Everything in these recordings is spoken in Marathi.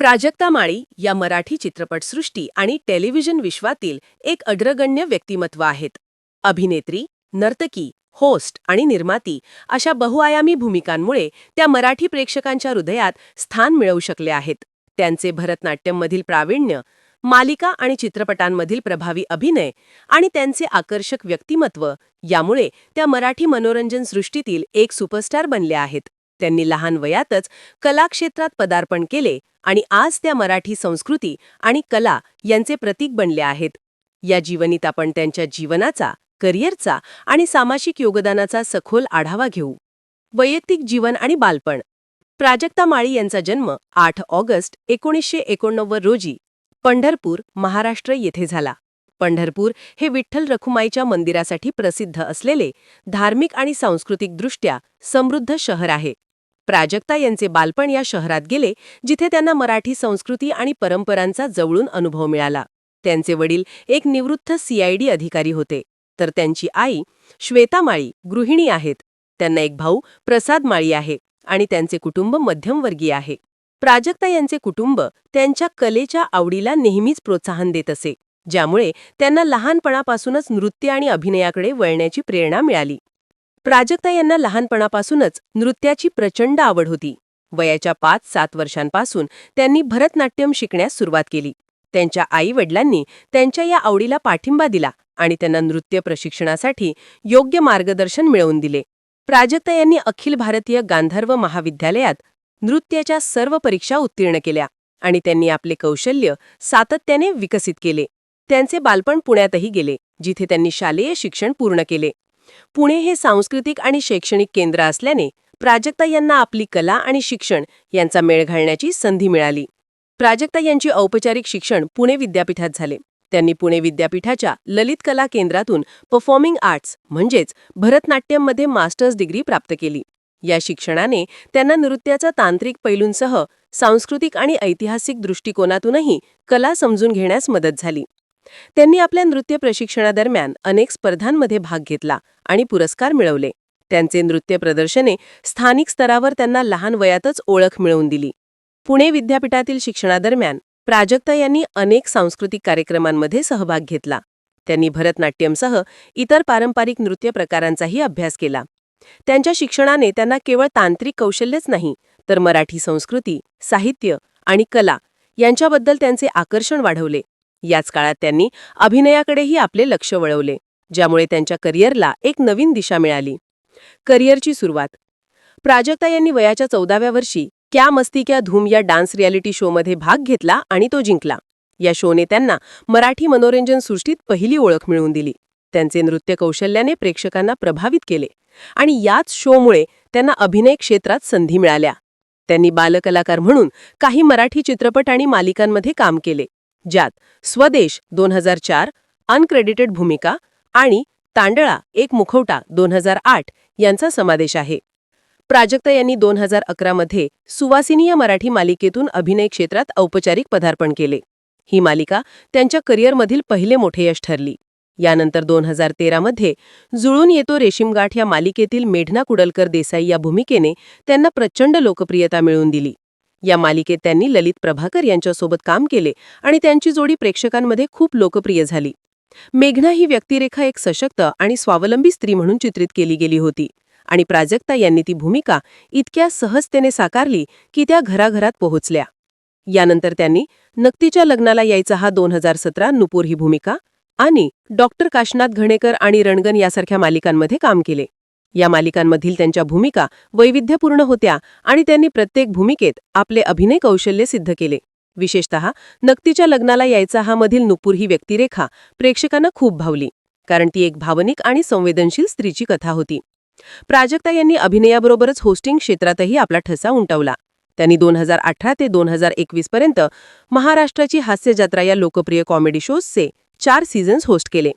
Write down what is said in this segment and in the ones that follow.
प्राजक्ता माळी या मराठी चित्रपटसृष्टी आणि टेलिव्हिजन विश्वातील एक अग्रगण्य व्यक्तिमत्व आहेत. अभिनेत्री नर्तकी होस्ट आणि निर्माती अशा बहुआयामी भूमिकांमुळे त्या मराठी प्रेक्षकांच्या हृदयात स्थान मिळवू शकले आहेत. त्यांचे भरतनाट्यममधील प्रावीण्य मालिका आणि चित्रपटांमधील प्रभावी अभिनय आणि त्यांचे आकर्षक व्यक्तिमत्व यामुळे त्या मराठी मनोरंजन सृष्टीतील एक सुपरस्टार बनल्या आहेत. त्यांनी लहान वयातच कलाक्षेत्रात पदार्पण केले आणि आज त्या मराठी संस्कृती आणि कला यांचे प्रतीक बनले आहेत. या जीवनीत आपण त्यांच्या जीवनाचा करिअरचा आणि सामाजिक योगदानाचा सखोल आढावा घेऊ. वैयक्तिक जीवन आणि बालपण. प्राजक्ता माळी यांचा जन्म आठ ऑगस्ट एकोणीसशे एकोणनव्वद रोजी पंढरपूर महाराष्ट्र येथे झाला. पंढरपूर हे विठ्ठल रखुमाईच्या मंदिरासाठी प्रसिद्ध असलेले धार्मिक आणि सांस्कृतिकदृष्ट्या समृद्ध शहर आहे. प्राजक्ता यांचे बालपण या शहरात गेले जिथे त्यांना मराठी संस्कृती आणि परंपरांचा जवळून अनुभव मिळाला. त्यांचे वडील एक निवृत्त सीआयडी अधिकारी होते. तर त्यांची आई श्वेता माळी गृहिणी आहेत. त्यांना एक भाऊ प्रसाद माळी आहे आणि त्यांचे कुटुंब मध्यमवर्गीय आहे. प्राजक्ता यांचे कुटुंब त्यांच्या कलेच्या आवडीला नेहमीच प्रोत्साहन देत असे ज्यामुळे त्यांना लहानपणापासूनच नृत्य आणि अभिनयाकडे वळण्याची प्रेरणा मिळाली. प्राजक्ता यांना लहानपणापासूनच नृत्याची प्रचंड आवड होती. वयाच्या पाच सात वर्षांपासून त्यांनी भरतनाट्यम शिकण्यास सुरुवात केली. त्यांच्या आई वडिलांनी त्यांच्या या आवडीला पाठिंबा दिला आणि त्यांना नृत्य प्रशिक्षणासाठी योग्य मार्गदर्शन मिळवून दिले. प्राजक्ता यांनी अखिल भारतीय गांधर्व महाविद्यालयात नृत्याच्या सर्व परीक्षा उत्तीर्ण केल्या आणि त्यांनी आपले कौशल्य सातत्याने विकसित केले. त्यांचे बालपण पुण्यातही गेले जिथे त्यांनी शालेय शिक्षण पूर्ण केले. पुणे हे सांस्कृतिक आणि शैक्षणिक केंद्र असल्याने प्राजक्ता यांना आपली कला आणि शिक्षण यांचा मेळ घालण्याची संधी मिळाली. प्राजक्ता यांची औपचारिक शिक्षण पुणे विद्यापीठात झाले. त्यांनी पुणे विद्यापीठाच्या ललित कला केंद्रातून परफॉर्मिंग आर्ट्स म्हणजेच भरतनाट्यममध्ये मास्टर्स डिग्री प्राप्त केली. या शिक्षणाने त्यांना नृत्याचा तांत्रिक पैलूंसह सांस्कृतिक आणि ऐतिहासिक दृष्टिकोनातूनही कला समजून घेण्यास मदत झाली. त्यांनी आपल्या नृत्य प्रशिक्षणादरम्यान अनेक स्पर्धांमध्ये भाग घेतला आणि पुरस्कार मिळवले. त्यांचे नृत्य प्रदर्शने स्थानिक स्तरावर त्यांना लहान वयातच ओळख मिळवून दिली. पुणे विद्यापीठातील शिक्षणादरम्यान प्राजक्ता यांनी अनेक सांस्कृतिक कार्यक्रमांमध्ये सहभाग घेतला. त्यांनी भरतनाट्यमसह इतर पारंपरिक नृत्य प्रकारांचाही अभ्यास केला. त्यांच्या शिक्षणाने त्यांना केवळ तांत्रिक कौशल्यच नाही तर मराठी संस्कृती साहित्य आणि कला यांच्याबद्दल त्यांचे आकर्षण वाढवले. याच काळात त्यांनी अभिनयाकडेही आपले लक्ष वळवले ज्यामुळे त्यांच्या करिअरला एक नवीन दिशा मिळाली. करिअरची सुरुवात. प्राजक्ता यांनी वयाच्या चौदाव्या वर्षी क्या मस्ती क्या धूम या डान्स रियालिटी शोमध्ये भाग घेतला आणि तो जिंकला. या शोने त्यांना मराठी मनोरंजन सृष्टीत पहिली ओळख मिळवून दिली. त्यांचे नृत्य कौशल्याने प्रेक्षकांना प्रभावित केले आणि याच शोमुळे त्यांना अभिनय क्षेत्रात संधी मिळाल्या. त्यांनी बालकलाकार म्हणून काही मराठी चित्रपट आणि मालिकांमध्ये काम केले. ज्यात स्वदेश दोन हजार चार अनक्रेडिटेड भूमिका आणि तांडळा एक मुखवटा दोन हजार आठ यांचा समावेश आहे. प्राजक्ता यांनी दोन हजार अकरामध्ये सुवासिनीय मराठी मालिकेतून अभिनय क्षेत्रात औपचारिक पदार्पण केले. ही मालिका त्यांच्या करिअरमधील पहिले मोठे यश ठरली. यानंतर दोन हजार तेरामध्ये जुळून येतो रेशीमगाठ या मालिकेतील मेढना कुडलकर देसाई या भूमिकेने त्यांना प्रचंड लोकप्रियता मिळवून दिली. या मालिकेत त्यांनी ललित प्रभाकर यांच्यासोबत काम केले आणि त्यांची जोडी प्रेक्षकांमध्ये खूप लोकप्रिय झाली. मेघना ही व्यक्तिरेखा एक सशक्त आणि स्वावलंबी स्त्री म्हणून चित्रित केली गेली होती आणि प्राजक्ता यांनी ती भूमिका इतक्या सहजतेने साकारली की त्या घराघरात पोहोचल्या. यानंतर त्यांनी नक्तीच्या लग्नाला यायचा हा दोन हजार सतरा नुपूर ही भूमिका आणि डॉक्टर काशनाथ घणेकर आणि रणगन यासारख्या मालिकांमध्ये काम केले. या मालिकांमधील त्यांच्या भूमिका वैविध्यपूर्ण होत्या आणि त्यांनी प्रत्येक भूमिकेत आपले अभिनय कौशल्य सिद्ध केले. विशेषतः नक्तीच्या लग्नाला यायचा हा मधील नुपूर ही व्यक्तिरेखा प्रेक्षकांना खूप भावली कारण ती एक भावनिक आणि संवेदनशील स्त्रीची कथा होती. प्राजक्ता यांनी अभिनयाबरोबरच होस्टिंग क्षेत्रातही आपला ठसा उमटवला. त्यांनी दोन हजार अठरा ते दोन हजार एकवीस पर्यंत महाराष्ट्राची हास्यजात्रा या लोकप्रिय कॉमेडी शोजचे चार सीझन्स होस्ट केले.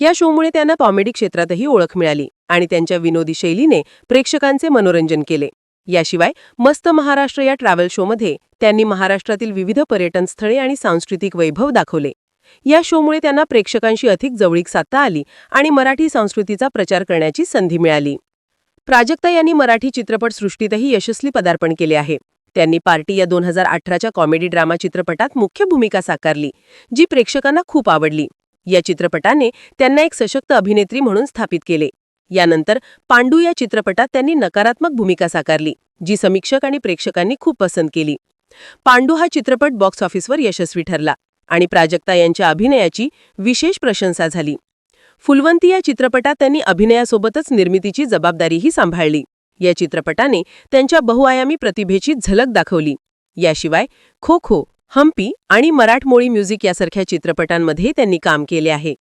या शोमुळे त्यांना कॉमेडी क्षेत्रातही ओळख मिळाली. आणि त्यांच्या विनोदी शैलीने प्रेक्षकांचे मनोरंजन केले. याशिवाय मस्त महाराष्ट्र या ट्रॅव्हल शोमध्ये त्यांनी महाराष्ट्रातील विविध पर्यटन स्थळे आणि सांस्कृतिक वैभव दाखवले. या शोमुळे त्यांना प्रेक्षकांशी अधिक जवळीक साधता आली आणि मराठी संस्कृतीचा प्रचार करण्याची संधी मिळाली. प्राजक्ता यांनी मराठी चित्रपट सृष्टीतही यशस्वी पदार्पण केले आहे. त्यांनी पार्टी या दोन हजार अठराच्या कॉमेडी ड्रामा चित्रपटात मुख्य भूमिका साकारली जी प्रेक्षकांना खूप आवडली. या चित्रपटाने त्यांना एक सशक्त अभिनेत्री म्हणून स्थापित केले. यानंतर पांडू या चित्रपटात त्यांनी नकारात्मक भूमिका साकारली जी समीक्षक आणि प्रेक्षकांनी खूप पसंत केली. पांडू हा चित्रपट बॉक्स ऑफिसवर यशस्वी ठरला आणि प्राजक्ता यांच्या अभिनयाची विशेष प्रशंसा झाली. फुलवंती या चित्रपटात त्यांनी अभिनयासोबतच निर्मितीची जबाबदारीही सांभाळली. या चित्रपटाने त्यांच्या बहुआयामी प्रतिभेची झलक दाखवली. याशिवाय खो खो हम्पी आणि मराठमोळी म्युझिक यासारख्या चित्रपटांमध्ये त्यांनी काम केले आहे.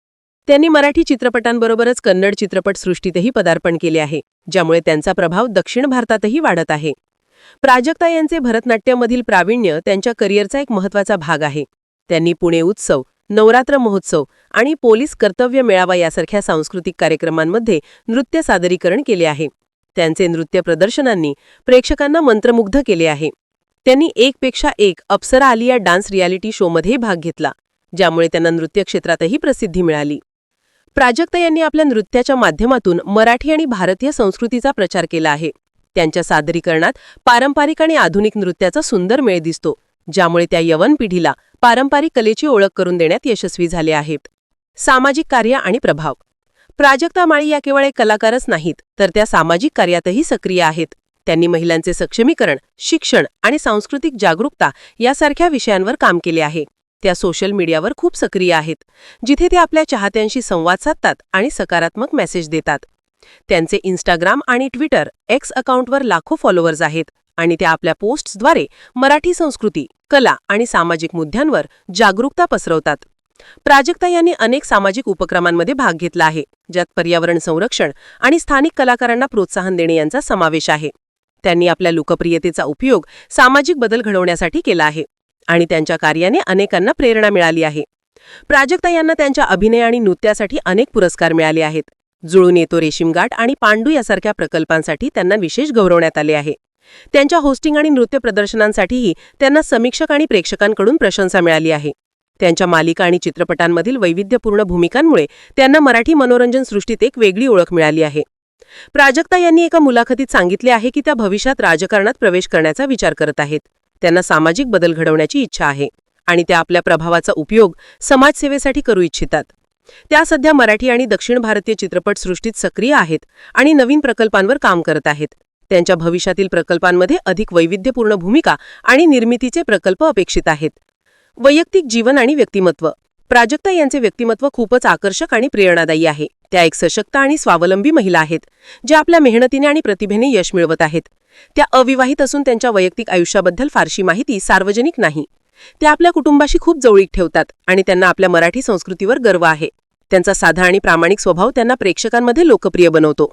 त्यांनी मराठी चित्रपटांबरोबरच कन्नड चित्रपटसृष्टीतही पदार्पण केले आहे ज्यामुळे त्यांचा प्रभाव दक्षिण भारतातही वाढत आहे. प्राजक्ता यांचे भरतनाट्यमधील प्रावीण्य त्यांच्या करिअरचा एक महत्त्वाचा भाग आहे. त्यांनी पुणे उत्सव नवरात्र महोत्सव आणि पोलीस कर्तव्य मेळावा यासारख्या सांस्कृतिक कार्यक्रमांमध्ये नृत्य सादरीकरण केले आहे. त्यांचे नृत्य प्रदर्शनांनी प्रेक्षकांना मंत्रमुग्ध केले आहे. त्यांनी एकपेक्षा एक अप्सरा आलिया डान्स रियालिटी शोमध्ये भाग घेतला ज्यामुळे त्यांना नृत्य क्षेत्रातही प्रसिद्धी मिळाली. प्राजक्ता यांनी आपल्या नृत्याच्या माध्यमातून मराठी आणि भारतीय संस्कृतीचा प्रचार केला आहे. त्यांच्या सादरीकरणात पारंपरिक आणि आधुनिक नृत्याचा सुंदर मेळ दिसतो ज्यामुळे त्या यवन पिढीला पारंपरिक कलेची ओळख करून देण्यात यशस्वी झाले आहेत. सामाजिक कार्य आणि प्रभाव. प्राजक्ता माळी या केवळ एक कलाकारच नाहीत तर त्या सामाजिक कार्यातही सक्रिय आहेत. त्यांनी महिलांचे सक्षमीकरण शिक्षण आणि सांस्कृतिक जागरूकता यासारख्या विषयांवर काम केले आहे. त्या सोशल मीडियावर खूप सक्रिय आहेत जिथे ते आपल्या चाहत्यांशी संवाद साधतात आणि सकारात्मक मेसेज देतात. त्यांचे इंस्टाग्राम आणि ट्विटर एक्स अकाउंटवर लाखो फॉलोअर्स आहेत आणि त्या आपल्या पोस्ट्सद्वारे मराठी संस्कृती कला आणि सामाजिक मुद्द्यांवर जागरूकता पसरवतात. प्राजक्ता यांनी अनेक सामाजिक उपक्रमांमध्ये भाग घेतला आहे ज्यात पर्यावरण संरक्षण आणि स्थानिक कलाकारांना प्रोत्साहन देणे यांचा समावेश आहे. त्यांनी आपल्या लोकप्रियतेचा उपयोग सामाजिक बदल घडवण्यासाठी केला आहे. आणि त्यांच्या कार्याने अनेकांना प्रेरणा मिळाली आहे. प्राजक्ता यांना त्यांच्या अभिनय आणि नृत्यासाठी अनेक पुरस्कार मिळाले आहेत. जुळून येतो रेशीमगाठ आणि पांडू यासारख्या प्रकल्पांसाठी त्यांना विशेष गौरवण्यात आले आहे. त्यांच्या होस्टिंग आणि नृत्य प्रदर्शनांसाठीही त्यांना समीक्षक आणि प्रेक्षकांकडून प्रशंसा मिळाली आहे. त्यांच्या मालिका आणि चित्रपटांमधील वैविध्यपूर्ण भूमिकांमुळे त्यांना मराठी मनोरंजन सृष्टीत एक वेगळी ओळख मिळाली आहे. प्राजक्ता यांनी एका मुलाखतीत सांगितले आहे की त्या भविष्यात राजकारणात प्रवेश करण्याचा विचार करत आहेत. त्यांना सामाजिक बदल घडवण्याची इच्छा आहे आणि त्या आपल्या प्रभावाचा उपयोग समाजसेवेसाठी करू इच्छितात. त्या सध्या मराठी आणि दक्षिण भारतीय चित्रपटसृष्टीत सक्रिय आहेत आणि नवीन प्रकल्पांवर काम करत आहेत. त्यांच्या भविष्यातील प्रकल्पांमध्ये अधिक वैविध्यपूर्ण भूमिका आणि निर्मितीचे प्रकल्प अपेक्षित आहेत. वैयक्तिक जीवन आणि व्यक्तिमत्व. प्राजक्ता यांचे व्यक्तिमत्व खूपच आकर्षक आणि प्रेरणादायी आहे. त्या एक सशक्त आणि स्वावलंबी महिला आहेत ज्या आपल्या मेहनतीने आणि प्रतिभेने यश मिळवत आहेत. त्या अविवाहित असून त्यांच्या वैयक्तिक आयुष्याबद्दल फारशी माहिती सार्वजनिक नाही. त्या आपल्या कुटुंबाशी खूप जवळीक ठेवतात आणि त्यांना आपल्या मराठी संस्कृतीवर गर्व आहे. त्यांचा साधा आणि प्रामाणिक स्वभाव त्यांना प्रेक्षकांमध्ये लोकप्रिय बनवतो.